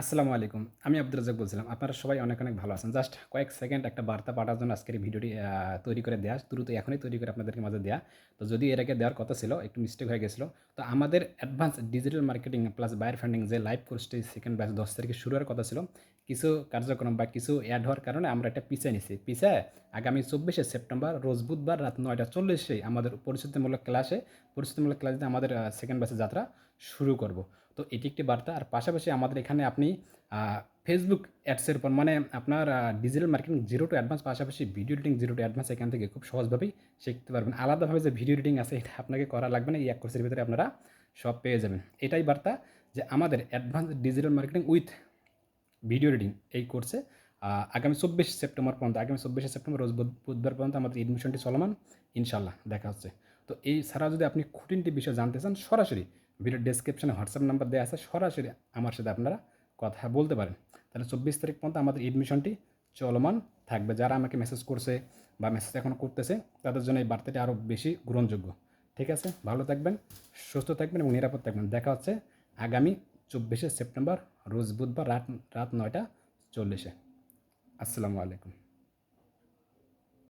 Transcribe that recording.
আসসালামু আলাইকুম। আমি আব্দুল রাজাক বলছিলাম, আপনারা সবাই অনেক অনেক ভালো আছেন। জাস্ট কয়েক সেকেন্ড একটা বার্তা পাঠার জন্য আজকের ভিডিওটি তৈরি করে দেওয়া দ্রুত এখনই তৈরি করে আপনাদেরকে মাঝে দেওয়া তো যদি এর আগে দেওয়ার কথা ছিল, একটু মিস্টেক হয়ে গেছিল, তো আমাদের advance digital marketing plus buyer funding যে লাইভ কোর্সটি সেকেন্ড ব্যাচ দশ তারিখে শুরু হওয়ার কথা ছিল কিছু কার্যক্রম বা কিছু অ্যাড হওয়ার কারণে আমরা এটা পিছিয়ে নিছি। পিছিয়ে আগামী চব্বিশে সেপ্টেম্বর, রোজ বুধবার রাত নয়টা চল্লিশে আমাদের পরিচিতিমূলক ক্লাসে পরিচিতিমূলক ক্লাসে আমাদের সেকেন্ড বাসে যাত্রা শুরু করব। তো এটি একটি বার্তা। আর পাশাপাশি আমাদের এখানে আপনি ফেসবুক অ্যাডসের উপর মানে আপনার digital marketing zero to advance পাশাপাশি video editing zero to advance এখান থেকে খুব সহজভাবেই শিখতে পারবেন। আলাদাভাবে যে ভিডিও এডিটিং আছে, এটা আপনাকে করা লাগবে না। এই এক কোর্সের ভিতরে আপনারা সব পেয়ে যাবেন। এটাই বার্তা যে আমাদের advance digital marketing with video editing এই কোর্সে। আগামী চব্বিশ সেপ্টেম্বর পর্যন্ত, আগামী চব্বিশে সেপ্টেম্বর রোজ বুধবার পর্যন্ত আমাদের এডমিশনটি চলমান ইনশাল্লাহ দেখা হচ্ছে। তো এই ছাড়া যদি আপনি খুঁটিনটি বিষয় জানতে চান, সরাসরি ভিডিও ডেসক্রিপশনে হোয়াটসঅ্যাপ নাম্বার দেওয়া আছে, সরাসরি আমার সাথে আপনারা কথা বলতে পারেন। তাহলে চব্বিশ তারিখ পর্যন্ত আমাদের এডমিশনটি চলমান থাকবে। যারা আমাকে মেসেজ করছে বা মেসেজ এখনও করতেছে, তাদের জন্য এই বার্তাটি আরও বেশি গ্রহণযোগ্য। ঠিক আছে? ভালো থাকবেন, সুস্থ থাকবেন এবং নিরাপদ থাকবেন। দেখা হচ্ছে আগামী চব্বিশে সেপ্টেম্বর রোজ বুধবার রাত রাত নয়টা চল্লিশে। আসসালামু আলাইকুম।